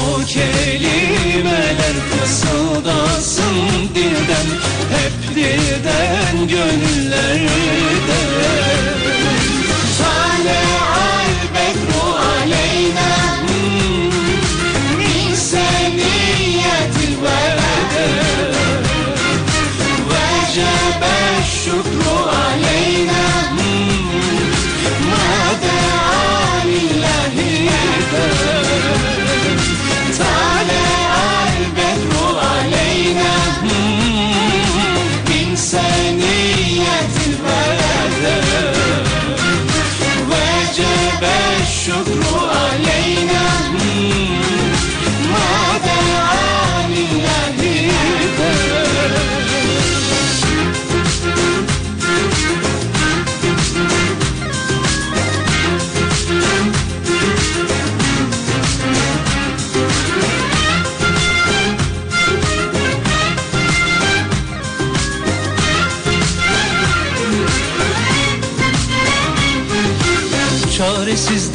O kelimeler fısıldasın dilden Hep dilden gönüllerde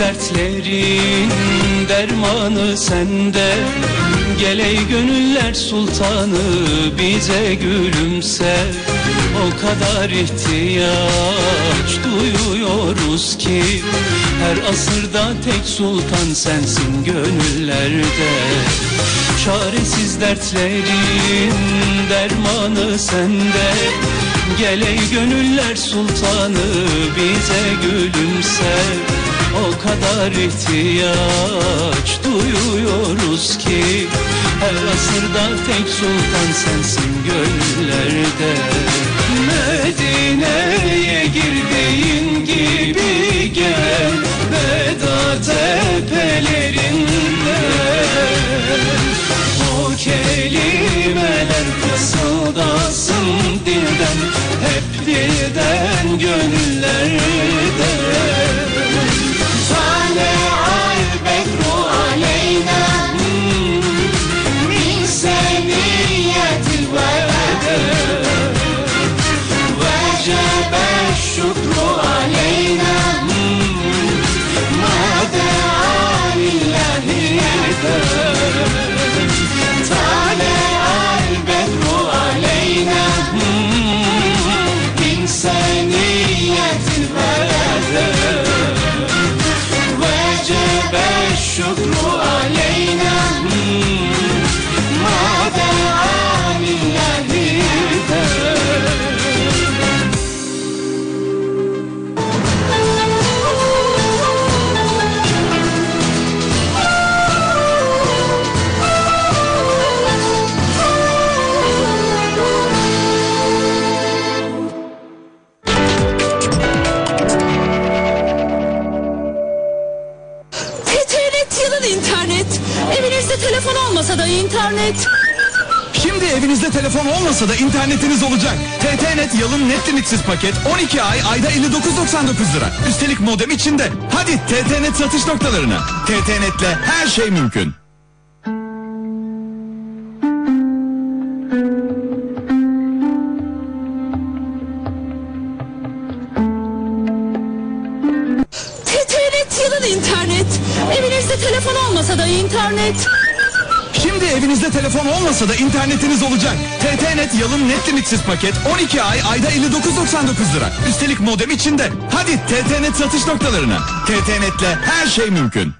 dertlerin dermanı sende. Gel ey gönüller sultanı bize gülümse. O kadar ihtiyaç duyuyoruz ki Her asırda tek sultan sensin gönüllerde. Çaresiz dertlerin dermanı sende. Gel ey gönüller sultanı bize gülümse O kadar ihtiyaç duyuyoruz ki. Her asırda tek sultan sensin gönüllerde الشكر علينا Telefon olmasa da internet. Şimdi evinizde telefon olmasa da internetiniz olacak. TTNet yalın net limitsiz paket 12 ay ayda 59.99 lira. Üstelik modem içinde. Hadi TTNet satış noktalarına. TTNet'le her şey mümkün. TTNet yılın internet. Evinizde telefon olmasa da internet. Şimdi evinizde telefon olmasa da internetiniz olacak. TTNet yalın net limitsiz paket 12 ay ayda 59.99 lira. Üstelik modem içinde. Hadi TTNet satış noktalarına. TTNet'le her şey mümkün.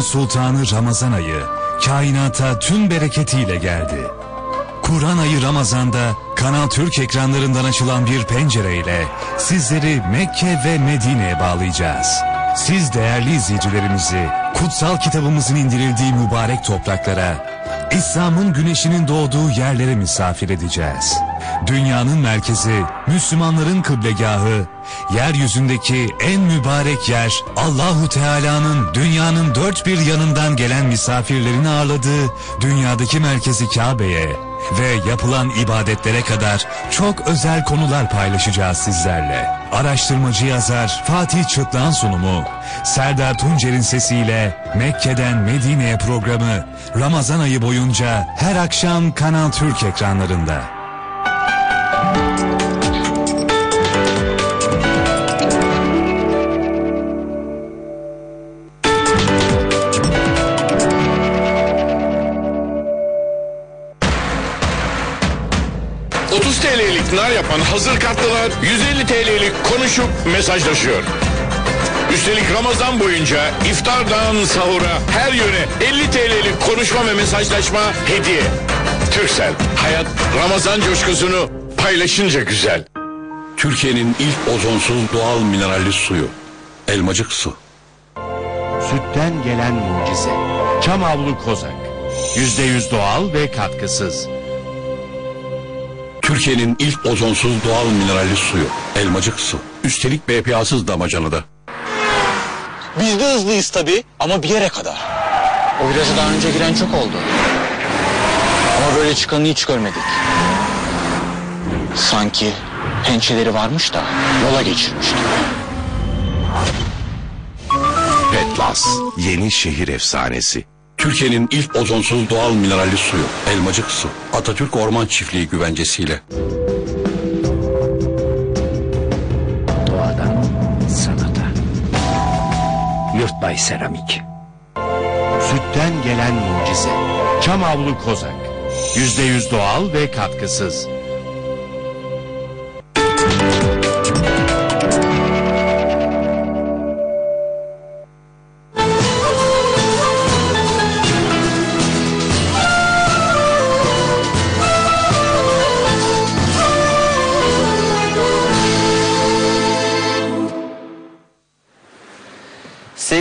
ayın sultanı Ramazan ayı kainata tüm bereketiyle geldi. Kur'an ayı Ramazan'da Kanal Türk ekranlarından açılan bir pencereyle sizleri Mekke ve Medine'ye bağlayacağız. Siz değerli izleyicilerimizi kutsal kitabımızın indirildiği mübarek topraklara, İslam'ın güneşinin doğduğu yerlere misafir edeceğiz. Dünyanın merkezi, Müslümanların kıblegahı, yeryüzündeki en mübarek yer Allahu Teala'nın dünyanın dört bir yanından gelen misafirlerini ağırladığı dünyadaki merkezi Kabe'ye ve yapılan ibadetlere kadar çok özel konular paylaşacağız sizlerle. Araştırmacı yazar Fatih Çıtlan sunumu, Serdar Tuncer'in sesiyle Mekke'den Medine'ye programı Ramazan ayı boyunca her akşam Kanal Türk ekranlarında. TL'lik nar yapan hazır kartlılar 150 TL'lik konuşup mesajlaşıyor. Üstelik Ramazan boyunca iftardan sahura her yöne 50 TL'lik konuşma ve mesajlaşma hediye. Türksel, hayat Ramazan coşkusunu paylaşınca güzel. Türkiye'nin ilk ozonsuz doğal mineralli suyu. Elmacık su. Sütten gelen mucize. Çam havlu kozak. Yüzde yüz doğal ve katkısız. Türkiye'nin ilk ozonsuz doğal mineralli suyu. Elmacık su. Üstelik BPA'sız damacanada. Biz de hızlıyız tabii ama bir yere kadar. O viraja daha önce giren çok oldu. Ama böyle çıkanı hiç görmedik. Sanki pençeleri varmış da yola geçirmiş gibi. Petlas, yeni şehir efsanesi. Türkiye'nin ilk ozonsuz doğal mineralli suyu. Elmacık su. Atatürk Orman Çiftliği güvencesiyle. Doğadan sanata. Yurtbay Seramik. Sütten gelen mucize. Çam havlu kozak. Yüzde yüz doğal ve katkısız.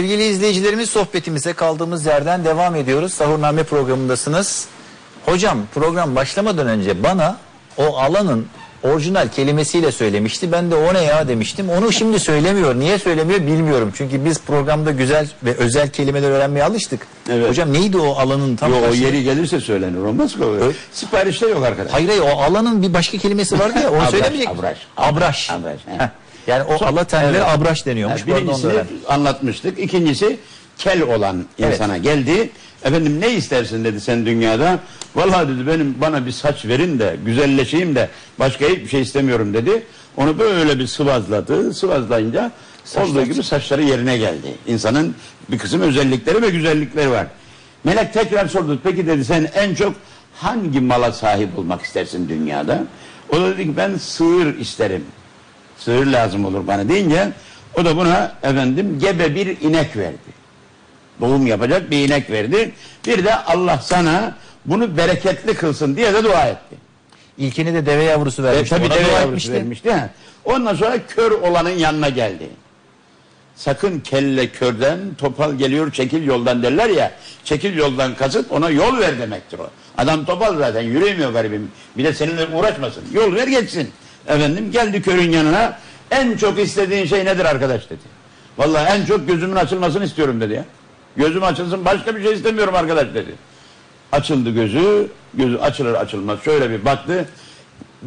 Sevgili izleyicilerimiz sohbetimize kaldığımız yerden devam ediyoruz. Sahurname programındasınız. Hocam program başlamadan önce bana o alanın orijinal kelimesiyle söylemişti. Ben de o ne ya demiştim. Onu şimdi söylemiyor. Niye söylemiyor bilmiyorum. Çünkü biz programda güzel ve özel kelimeler öğrenmeye alıştık. Hocam neydi o alanın tam Yo, o yeri gelirse söylenir olmaz ki o. Siparişte yok arkadaş. Hayır hayır o alanın bir başka kelimesi vardı ya onu Abraş, söylemeyecek abraş. Abraş. Abraş. Heh. Yani o Son- alatenlere Evet. abraş deniyormuş. Da birincisini anlatmıştık. İkincisi kel olan insana geldi. Efendim ne istersin dedi sen dünyada. Vallahi dedi benim bana bir saç verin de güzelleşeyim de başka hiçbir şey istemiyorum dedi. Onu böyle bir sıvazladı. Sıvazlayınca olduğu gibi saçları yerine geldi. İnsanın bir kısım özellikleri ve güzellikleri var. Melek tekrar sordu. Peki dedi sen en çok hangi mala sahip olmak istersin dünyada? O da dedi ki ben sığır isterim sığır lazım olur bana deyince o da buna efendim gebe bir inek verdi. Doğum yapacak bir inek verdi. Bir de Allah sana bunu bereketli kılsın diye de dua etti. İlkini de deve yavrusu E, vermişti. tabii Ona deve yavrusu etmişti. vermişti. ha. Ondan sonra kör olanın yanına geldi. Sakın kelle körden topal geliyor çekil yoldan derler ya. Çekil yoldan kasıt ona yol ver demektir o. Adam topal zaten yürüyemiyor garibim. Bir de seninle uğraşmasın. Yol ver geçsin. Efendim geldi körün yanına. En çok istediğin şey nedir arkadaş dedi. Vallahi en çok gözümün açılmasını istiyorum dedi ya. Gözüm açılsın başka bir şey istemiyorum arkadaş dedi. Açıldı gözü. Gözü açılır açılmaz şöyle bir baktı.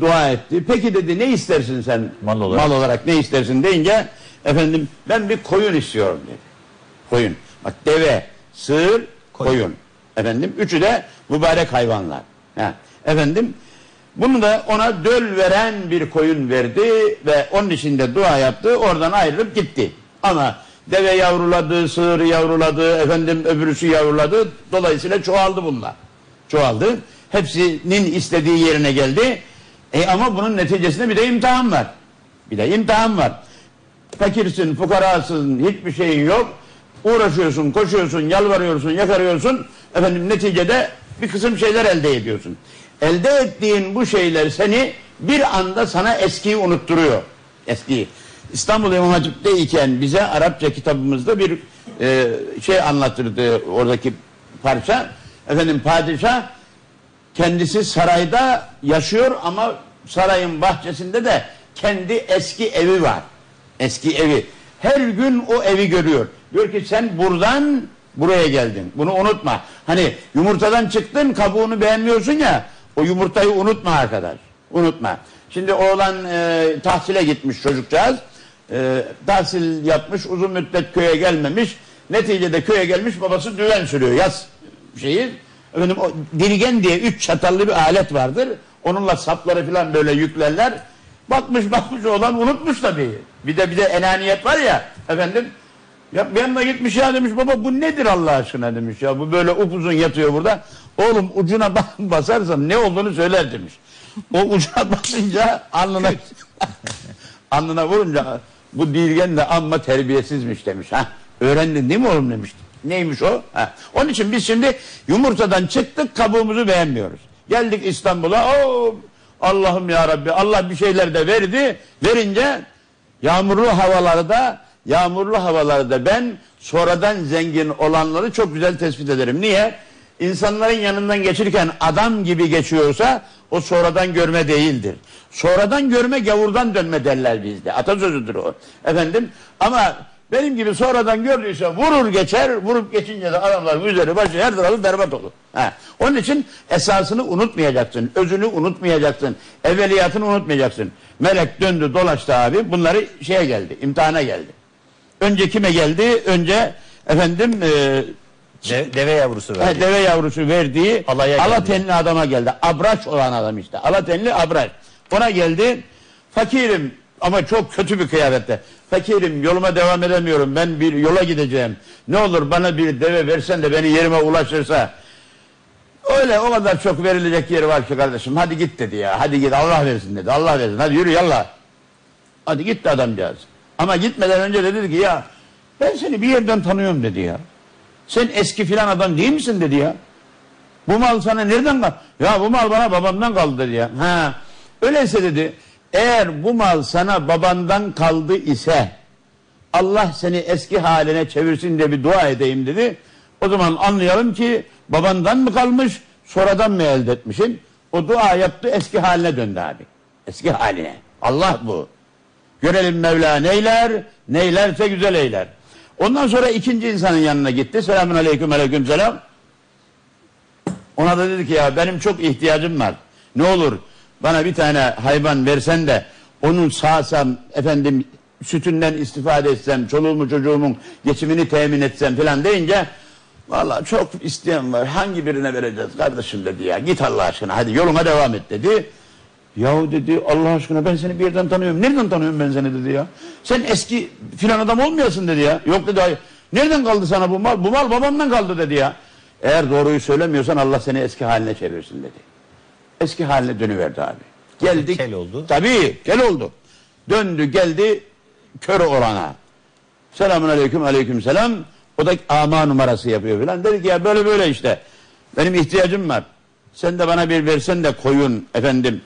Dua etti. Peki dedi ne istersin sen Mal olarak. mal olarak ne istersin deyince efendim ben bir koyun istiyorum dedi. Koyun. Bak deve, sığır, koyun. Efendim üçü de mübarek hayvanlar. Ha. Efendim bunu da ona döl veren bir koyun verdi ve onun için de dua yaptı. Oradan ayrılıp gitti. Ama deve yavruladı, sığır yavruladı, efendim öbürüsü yavruladı. Dolayısıyla çoğaldı bunlar. Çoğaldı. Hepsinin istediği yerine geldi. E ama bunun neticesinde bir de imtihan var. Bir de imtihan var. Fakirsin, fukarasın, hiçbir şeyin yok. Uğraşıyorsun, koşuyorsun, yalvarıyorsun, yakarıyorsun. Efendim neticede bir kısım şeyler elde ediyorsun. Elde ettiğin bu şeyler seni bir anda sana eskiyi unutturuyor. Eskiyi. İstanbul İmam Hatip'teyken bize Arapça kitabımızda bir e, şey anlatırdı oradaki parça. Efendim padişah kendisi sarayda yaşıyor ama sarayın bahçesinde de kendi eski evi var. Eski evi. Her gün o evi görüyor. Diyor ki sen buradan buraya geldin. Bunu unutma. Hani yumurtadan çıktın kabuğunu beğenmiyorsun ya. O yumurtayı unutma arkadaş. Unutma. Şimdi oğlan e, tahsile gitmiş çocukcağız. E, tahsil yapmış uzun müddet köye gelmemiş. Neticede köye gelmiş babası düven sürüyor yaz şeyi. Efendim o dirigen diye üç çatallı bir alet vardır. Onunla sapları falan böyle yüklerler. Bakmış bakmış oğlan unutmuş tabii. Bir de bir de enaniyet var ya efendim. Ya yanına gitmiş ya demiş baba bu nedir Allah aşkına demiş ya. Bu böyle upuzun yatıyor burada. Oğlum ucuna ba- basarsan ne olduğunu söyler demiş. O ucuna basınca alnına alnına vurunca bu dirgen de amma terbiyesizmiş demiş. Ha, öğrendin değil mi oğlum demiş. Neymiş o? Ha. Onun için biz şimdi yumurtadan çıktık kabuğumuzu beğenmiyoruz. Geldik İstanbul'a. Oo, Allah'ım ya Rabbi Allah bir şeyler de verdi. Verince yağmurlu havalarda yağmurlu havalarda ben sonradan zengin olanları çok güzel tespit ederim. Niye? İnsanların yanından geçirken adam gibi geçiyorsa o sonradan görme değildir. Sonradan görme gavurdan dönme derler bizde. Atasözüdür o. Efendim ama benim gibi sonradan gördüyse vurur geçer, vurup geçince de adamların üzeri başı her tarafı berbat olur. Ha. Onun için esasını unutmayacaksın, özünü unutmayacaksın, evveliyatını unutmayacaksın. Melek döndü dolaştı abi bunları şeye geldi, imtihana geldi. Önce kime geldi? Önce efendim e, De- deve yavrusu Ha, verdi. deve yavrusu verdiği Alaya geldi. alatenli adama geldi. Abraç olan adam işte. Alatenli abraç. Ona geldi. Fakirim ama çok kötü bir kıyafette. Fakirim yoluma devam edemiyorum. Ben bir yola gideceğim. Ne olur bana bir deve versen de beni yerime ulaşırsa. Öyle o kadar çok verilecek yeri var ki kardeşim. Hadi git dedi ya. Hadi git Allah versin dedi. Allah versin. Hadi yürü yallah. Hadi gitti adamcağız. Ama gitmeden önce de dedi ki ya ben seni bir yerden tanıyorum dedi ya. Sen eski filan adam değil misin dedi ya. Bu mal sana nereden kaldı? Ya bu mal bana babamdan kaldı dedi ya. Ha. Öyleyse dedi eğer bu mal sana babandan kaldı ise Allah seni eski haline çevirsin diye bir dua edeyim dedi. O zaman anlayalım ki babandan mı kalmış sonradan mı elde etmişsin? O dua yaptı eski haline döndü abi. Eski haline. Allah bu. Görelim Mevla neyler, neylerse güzel eyler. Ondan sonra ikinci insanın yanına gitti. Selamun aleyküm aleyküm selam. Ona da dedi ki ya benim çok ihtiyacım var. Ne olur bana bir tane hayvan versen de onun sağsam efendim sütünden istifade etsem, çoluğumu çocuğumun geçimini temin etsem filan deyince Vallahi çok isteyen var. Hangi birine vereceğiz kardeşim dedi ya. Git Allah aşkına hadi yoluna devam et dedi. Yahu dedi Allah aşkına ben seni bir yerden tanıyorum. Nereden tanıyorum ben seni dedi ya. Sen eski filan adam olmayasın dedi ya. Yok dedi hayır. Nereden kaldı sana bu mal? Bu mal babamdan kaldı dedi ya. Eğer doğruyu söylemiyorsan Allah seni eski haline çevirsin dedi. Eski haline dönüverdi abi. Geldik. Kel oldu. Tabii kel oldu. Döndü geldi kör olana. Selamun aleyküm aleyküm selam. O da ama numarası yapıyor filan. Dedi ki ya böyle böyle işte. Benim ihtiyacım var. Sen de bana bir versen de koyun efendim.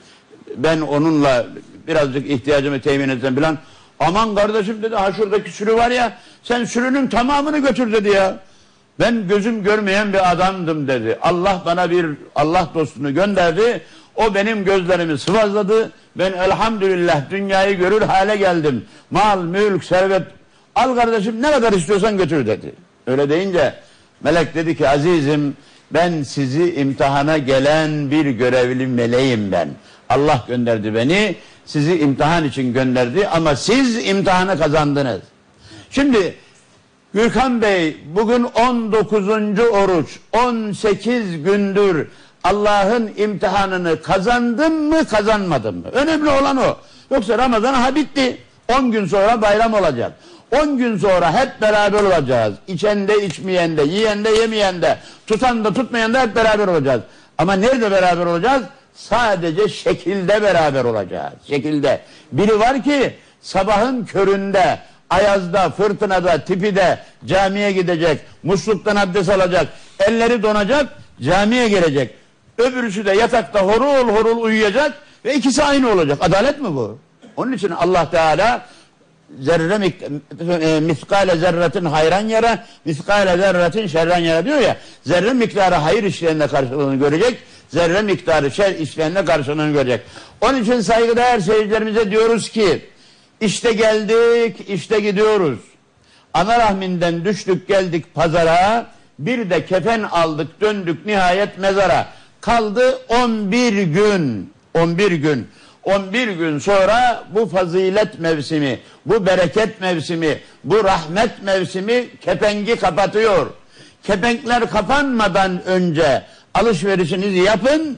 Ben onunla birazcık ihtiyacımı temin etsem filan. Aman kardeşim dedi ha şuradaki sürü var ya sen sürünün tamamını götür dedi ya. Ben gözüm görmeyen bir adamdım dedi. Allah bana bir Allah dostunu gönderdi. O benim gözlerimi sıvazladı. Ben elhamdülillah dünyayı görür hale geldim. Mal, mülk, servet. Al kardeşim ne kadar istiyorsan götür dedi. Öyle deyince melek dedi ki azizim ben sizi imtihana gelen bir görevli meleğim ben. Allah gönderdi beni. Sizi imtihan için gönderdi ama siz imtihanı kazandınız. Şimdi Gürkan Bey bugün 19. oruç 18 gündür Allah'ın imtihanını kazandın mı kazanmadın mı? Önemli olan o. Yoksa Ramazan ha bitti. 10 gün sonra bayram olacak. 10 gün sonra hep beraber olacağız. İçen de içmeyen de, yiyen de yemeyen de, tutan da tutmayan da hep beraber olacağız. Ama nerede beraber olacağız? Sadece şekilde beraber olacağız. Şekilde. Biri var ki sabahın köründe ayazda, fırtınada, tipide camiye gidecek, musluktan abdest alacak, elleri donacak, camiye gelecek. Öbürüsü de yatakta horul horul uyuyacak ve ikisi aynı olacak. Adalet mi bu? Onun için Allah Teala zerre e, miskale zerretin hayran yara, miskale zerretin şerran yara diyor ya. Zerre miktarı hayır işlerinde karşılığını görecek, zerre miktarı şer işlerinde karşılığını görecek. Onun için saygıdeğer seyircilerimize diyoruz ki, işte geldik, işte gidiyoruz. Ana rahminden düştük geldik pazara, bir de kefen aldık döndük nihayet mezara. Kaldı 11 gün. 11 gün. 11 gün sonra bu fazilet mevsimi, bu bereket mevsimi, bu rahmet mevsimi kepengi kapatıyor. Kepenkler kapanmadan önce alışverişinizi yapın.